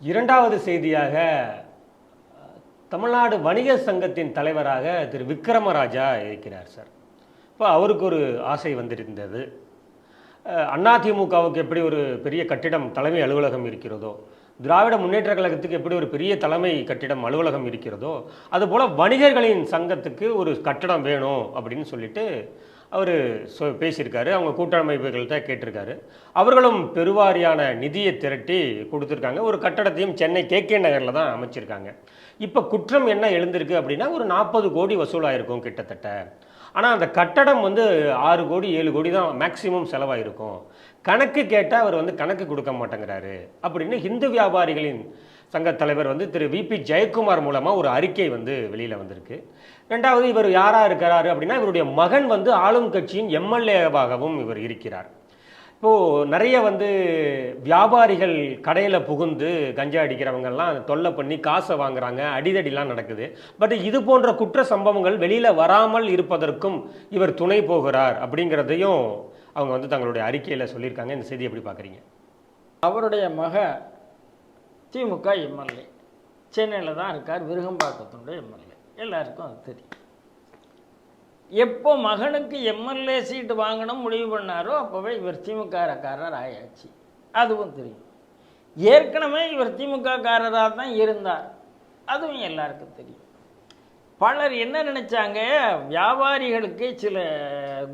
இரண்டாவது செய்தியாக தமிழ்நாடு வணிக சங்கத்தின் தலைவராக திரு விக்ரமராஜா இருக்கிறார் சார். இப்போ அவருக்கு ஒரு ஆசை வந்திருந்தது. அதிமுகவுக்கு எப்படி ஒரு பெரிய கட்டிடம் தலைமை அலுவலகம் இருக்கிறதோ திராவிட முன்னேற்ற கழகத்துக்கு எப்படி ஒரு பெரிய தலைமை கட்டிடம் அலுவலகம் இருக்கிறதோ அதுபோல் வணிகர்களின் சங்கத்துக்கு ஒரு கட்டடம் வேணும் அப்படின்னு சொல்லிட்டு அவர் சொ பேசியிருக்காரு. அவங்க கூட்டமைப்புகள்கிட்ட கேட்டிருக்காரு. அவர்களும் பெருவாரியான நிதியை திரட்டி கொடுத்துருக்காங்க. ஒரு கட்டடத்தையும் சென்னை கே கே நகரில் தான் அமைச்சிருக்காங்க. இப்போ குற்றம் என்ன எழுந்திருக்கு அப்படின்னா ஒரு நாற்பது கோடி வசூலாயிருக்கும் கிட்டத்தட்ட. ஆனால் அந்த கட்டடம் வந்து ஆறு கோடி ஏழு கோடி தான் மேக்சிமம் செலவாயிருக்கும். கணக்கு கேட்டால் அவர் வந்து கணக்கு கொடுக்க மாட்டேங்கிறாரு அப்படின்னு ஹிந்து வியாபாரிகளின் சங்க தலைவர் வந்து திரு விபி ஜெயக்குமார் மூலமாக ஒரு அறிக்கை வந்து வெளியில் வந்திருக்கு. ரெண்டாவது இவர் யாராக இருக்கிறாரு அப்படின்னா இவருடைய மகன் வந்து ஆளும் கட்சியின் எம்எல்ஏவாகவும் இவர் இருக்கிறார். இப்போது நிறைய வந்து வியாபாரிகள் கடையில் புகுந்து கஞ்சா அடிக்கிறவங்கெல்லாம் தொல்லை பண்ணி காசை வாங்குறாங்க அடிதடிலாம் நடக்குது. பட் இது போன்ற குற்ற சம்பவங்கள் வெளியில் வராமல் இருப்பதற்கும் இவர் துணை போகிறார் அப்படிங்கிறதையும் அவங்க வந்து தங்களுடைய அறிக்கையில் சொல்லியிருக்காங்க. இந்த செய்தி எப்படி பார்க்குறீங்க? அவருடைய மக திமுக எம்எல்ஏ. சென்னையில் தான் இருக்கார் விருகம்பாக்கத்துடைய எம்எல்ஏ. எல்லாருக்கும் அது தெரியும். எப்போ மகனுக்கு எம்எல்ஏ சீட்டு வாங்கணும் முடிவு பண்ணாரோ அப்போவே இவர் திமுகக்காரக்காரர் ஆயாச்சு. அதுவும் தெரியும். ஏற்கனவே இவர் திமுகக்காரராக தான் இருந்தார். அதுவும் எல்லாருக்கும் தெரியும். பலர் என்ன நினைச்சாங்க? வியாபாரிகளுக்கு சில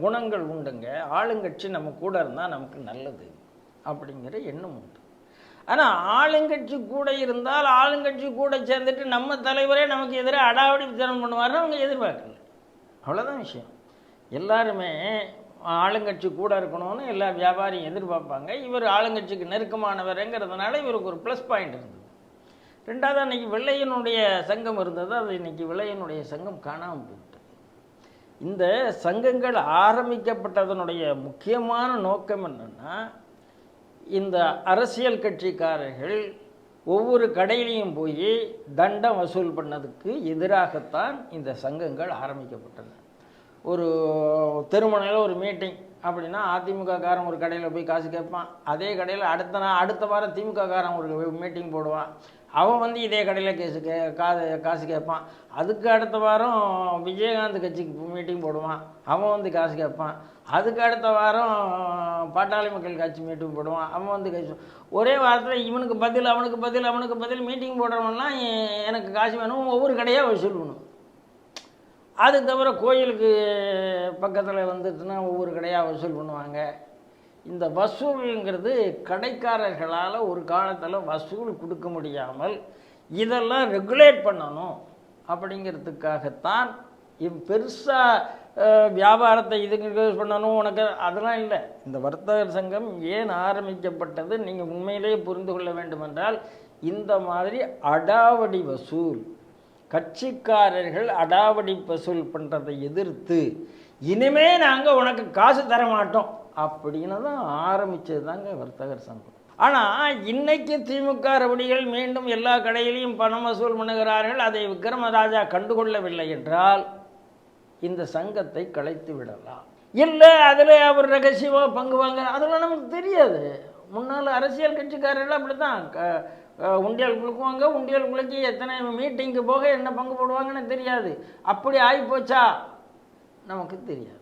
குணங்கள் உண்டுங்க. ஆளுங்கட்சி நம்ம கூட இருந்தால் நமக்கு நல்லது அப்படிங்கிற எண்ணம் உண்டு. ஆனால் ஆளுங்கட்சி கூட இருந்தால் ஆளுங்கட்சி கூட சேர்ந்துட்டு நம்ம தலைவரே நமக்கு எதிராக அடாவடி விசாரணை பண்ணுவார்னு அவங்க எதிர்பார்க்கல. அவ்வளோதான் விஷயம். எல்லாருமே ஆளுங்கட்சி கூட இருக்கணும்னு எல்லா வியாபாரியும் எதிர்பார்ப்பாங்க. இவர் ஆளுங்கட்சிக்கு நெருக்கமானவருங்கிறதுனால இவருக்கு ஒரு ப்ளஸ் பாயிண்ட் இருந்தது. ரெண்டாவது அன்னைக்கு வெள்ளையனுடைய சங்கம் இருந்தது. அது இன்னைக்கு வெள்ளையனுடைய சங்கம் காணாமல் போயிட்டு. இந்த சங்கங்கள் ஆரம்பிக்கப்பட்டதனுடைய முக்கியமான நோக்கம் என்னென்னா இந்த அரசியல் கட்சிக்காரர்கள் ஒவ்வொரு கடையிலையும் போய் தண்டம் வசூல் பண்ணதுக்கு எதிராகத்தான் இந்த சங்கங்கள் ஆரம்பிக்கப்பட்டன. ஒரு திருமணையில் ஒரு மீட்டிங் அப்படின்னா அதிமுக காரன் ஒரு கடையில் போய் காசு கேட்பான் அதே கடையில் அடுத்த நாள் அடுத்த வாரம் திமுக காரன் ஒரு மீட்டிங் போடுவான். அவன் வந்து இதே கடையில் கேஸு கே காது காசு கேட்பான். அதுக்கு அடுத்த வாரம் விஜயகாந்த் கட்சிக்கு மீட்டிங் போடுவான். அவன் வந்து காசு கேட்பான். அதுக்கு அடுத்த வாரம் பாட்டாளி மக்கள் கட்சி மீட்டிங் போடுவான். அவன் வந்து கட்சி ஒரே வாரத்தில் இவனுக்கு பதில் அவனுக்கு பதில் அவனுக்கு பதில் மீட்டிங் போடுறவன்லாம் எனக்கு காசு வேணும். ஒவ்வொரு கடையாக வசூல் பண்ணும் அது தவிர கோயிலுக்கு பக்கத்தில் வந்துட்டுனா ஒவ்வொரு கடையாக வசூல் பண்ணுவாங்க. இந்த வசூலுங்கிறது கடைக்காரர்களால் ஒரு காலத்தில் வசூல் கொடுக்க முடியாமல் இதெல்லாம் ரெகுலேட் பண்ணணும் அப்படிங்கிறதுக்காகத்தான் இவ் பெருசாக வியாபாரத்தை இதுக்கு யூஸ் பண்ணணும் உனக்கு அதெல்லாம் இல்லை. இந்த வர்த்தகர் சங்கம் ஏன் ஆரம்பிக்கப்பட்டது நீங்கள் உண்மையிலேயே புரிந்து கொள்ள வேண்டுமென்றால் இந்த மாதிரி அடாவடி வசூல் கட்சிக்காரர்கள் அடாவடி வசூல் பண்ணுறதை எதிர்த்து இனிமே நாங்கள் உனக்கு காசு தர மாட்டோம் அப்படின்னு தான் ஆரம்பிச்சது தாங்க வர்த்தகர் சங்கம். ஆனால் இன்னைக்கு திமுக ரவுடிகள் மீண்டும் எல்லா கடையிலையும் பணம் வசூல் பண்ணுகிறார்கள் அதை விக்ரமராஜா கண்டுகொள்ளவில்லை என்றால் இந்த சங்கத்தை கலைத்து விடலாம். இல்லை அதில் அவர் ரகசியமாக பங்கு வாங்க அதெல்லாம் நமக்கு தெரியாது. முன்னால் அரசியல் கட்சிக்காரர்கள் அப்படி தான் உண்டியல் குலுக்குவாங்க உண்டியல் குலுக்கி எத்தனை மீட்டிங்க்கு போக என்ன பங்கு போடுவாங்கன்னு தெரியாது. அப்படி ஆகிப்போச்சா நமக்கு தெரியாது.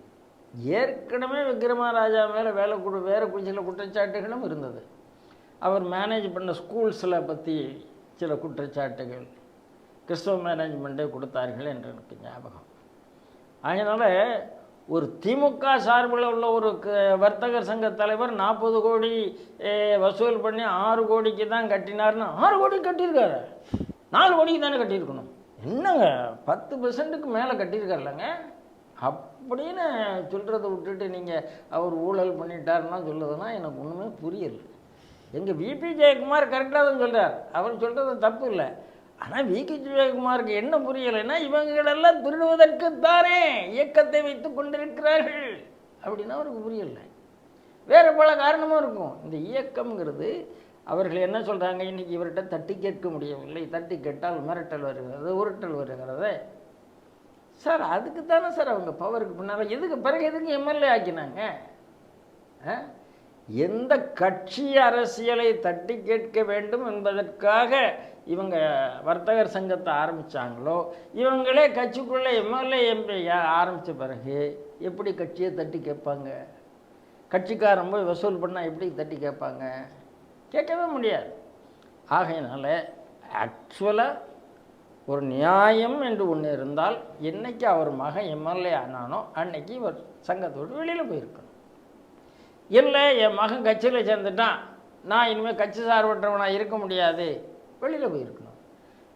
ஏற்கனவே விக்ரமராஜா மேலே வேலை கொடு வேறு சில குற்றச்சாட்டுகளும் இருந்தது. அவர் மேனேஜ் பண்ண ஸ்கூல்ஸில் பற்றி சில குற்றச்சாட்டுகள் கிறிஸ்தவ மேனேஜ்மெண்ட்டே கொடுத்தார்கள் என்று எனக்கு ஞாபகம். அதனால் ஒரு திமுக சார்பில் உள்ள ஒரு க- வர்த்தகர் சங்க தலைவர் நாற்பது கோடி வசூல் பண்ணி ஆறு கோடிக்கு தான் கட்டினார்னு ஆறு கோடி கட்டியிருக்காரு. நாலு கோடிக்கு தானே கட்டியிருக்கணும். என்னங்க பத்து பெர்சன்ட்டுக்கு மேலே கட்டியிருக்காருலங்க அப்படின்னு சொல்கிறத விட்டுட்டு நீங்கள் அவர் ஊழல் பண்ணிட்டாருன்னா சொல்லுறதுனா எனக்கு ஒன்றுமே புரியல. எங்கள் விபி ஜெயக்குமார் கரெக்டாக தான் சொல்கிறார் அவர் சொல்கிறது தப்பு இல்லை. ஆனால் விகி ஜெயக்குமாருக்கு என்ன புரியலைன்னா இவங்களெல்லாம் திருடுவதற்குத்தானே இயக்கத்தை வைத்து கொண்டிருக்கிறார்கள் அப்படின்னு அவருக்கு புரியலை. வேறு பல காரணமும் இருக்கும். இந்த இயக்கம்ங்கிறது அவர்கள் என்ன சொல்கிறாங்க இன்றைக்கி இவர்கிட்ட தட்டி கேட்க முடியவில்லை. தட்டி கேட்டால் மிரட்டல் வருகிறது உருட்டல் வருகிறது. சார் அதுக்கு தானே சார் அவங்க பவருக்கு முன்னால் எதுக்கு பிறகு எதுக்கு எம்எல்ஏ ஆக்கினாங்க? ஆ? எந்த கட்சி அரசியலை தட்டி கேட்க வேண்டும் என்பதற்காக இவங்க வர்த்தகர் சங்கத்தை ஆரம்பித்தாங்களோ இவங்களே கட்சிக்குள்ளே எம்எல்ஏ எம்பி ஆரம்பித்த பிறகு எப்படி கட்சியை தட்டி கேட்பாங்க? கட்சிக்காரன் போய் வசூல் பண்ணால் எப்படி தட்டி கேட்பாங்க? கேட்கவே முடியாது. ஆகையினால ஆக்சுவலாக ஒரு நியாயம் என்று ஒன்று இருந்தால் என்னைக்கு அவர் மகன் எம்எல்ஏ ஆனானோ அன்னைக்கு இவர் சங்கத்தோடு வெளியில் போயிருக்கணும். இல்லை என் மகன் கட்சியில் சேர்ந்துட்டான். நான் இனிமேல் கட்சி சார்பற்றவனாக இருக்க முடியாது. வெளியில் போயிருக்கணும்.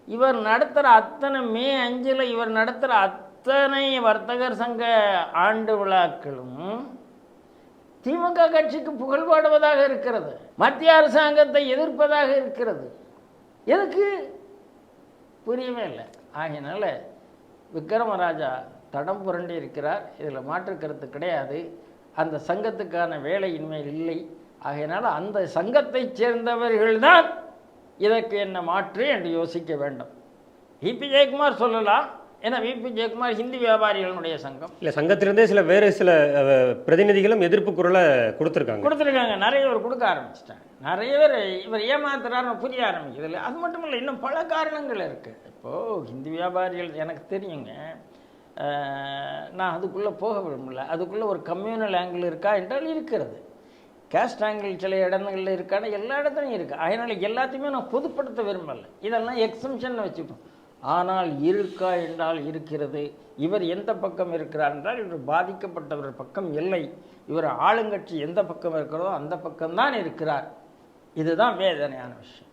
இவர் நடத்துகிற அத்தனை மே அஞ்சில் இவர் நடத்துகிற அத்தனை வர்த்தகர் சங்க ஆண்டு விழாக்களும் திமுக கட்சிக்கு புகழ்பாடுவதாக இருக்கிறது. மத்திய அரசாங்கத்தை எதிர்ப்பதாக இருக்கிறது. எதுக்கு? புரியவே இல்லை. ஆகையினால விக்ரமராஜா தடம் புரண்டு இருக்கிறார். இதில் மாற்று கருத்து கிடையாது. அந்த சங்கத்துக்கான வேலை இனிமேல் இல்லை. ஆகையினால அந்த சங்கத்தைச் சேர்ந்தவர்கள்தான் இதற்கு என்ன மாற்று என்று யோசிக்க வேண்டும். இபி ஜெயக்குமார் சொல்லலாம் ஏன்னா விபி ஜெயக்குமார் ஹிந்தி வியாபாரிகளுடைய சங்கம். இல்லை சங்கத்திலிருந்தே சில வேறு சில பிரதிநிதிகளும் எதிர்ப்பு குரலை கொடுத்துருக்காங்க. கொடுத்துருக்காங்க. நிறைய பேர் கொடுக்க ஆரம்பிச்சிட்டாங்க. நிறைய பேர் இவர் ஏமாத்துறாருன்னு புரிய ஆரம்பிக்குது இல்லை அது மட்டும் இல்லை இன்னும் பல காரணங்கள் இருக்குது இப்போது ஹிந்தி வியாபாரிகள் எனக்கு தெரியுங்க. நான் அதுக்குள்ளே போக விரும்பல. அதுக்குள்ளே ஒரு கம்யூனல் ஆங்கிள் இருக்கா என்றால் இருக்கிறது. கேஸ்ட் ஆங்கிள் சில இடங்களில் இருக்கான எல்லா இடத்துலையும் இருக்குது அதனால் எல்லாத்தையுமே நான் பொதுப்படுத்த விரும்பலை. இதெல்லாம் எக்ஸம்ஷன் வச்சுப்போம். ஆனால் இருக்கா என்றால் இருக்கிறது. இவர் எந்த பக்கம் இருக்கிறார் என்றால் இவர் பாதிக்கப்பட்டவர் பக்கம் இல்லை. இவர் ஆளுங்கட்சி எந்த பக்கம் இருக்கிறதோ அந்த பக்கம்தான் இருக்கிறார். இதுதான் வேதனையான விஷயம்.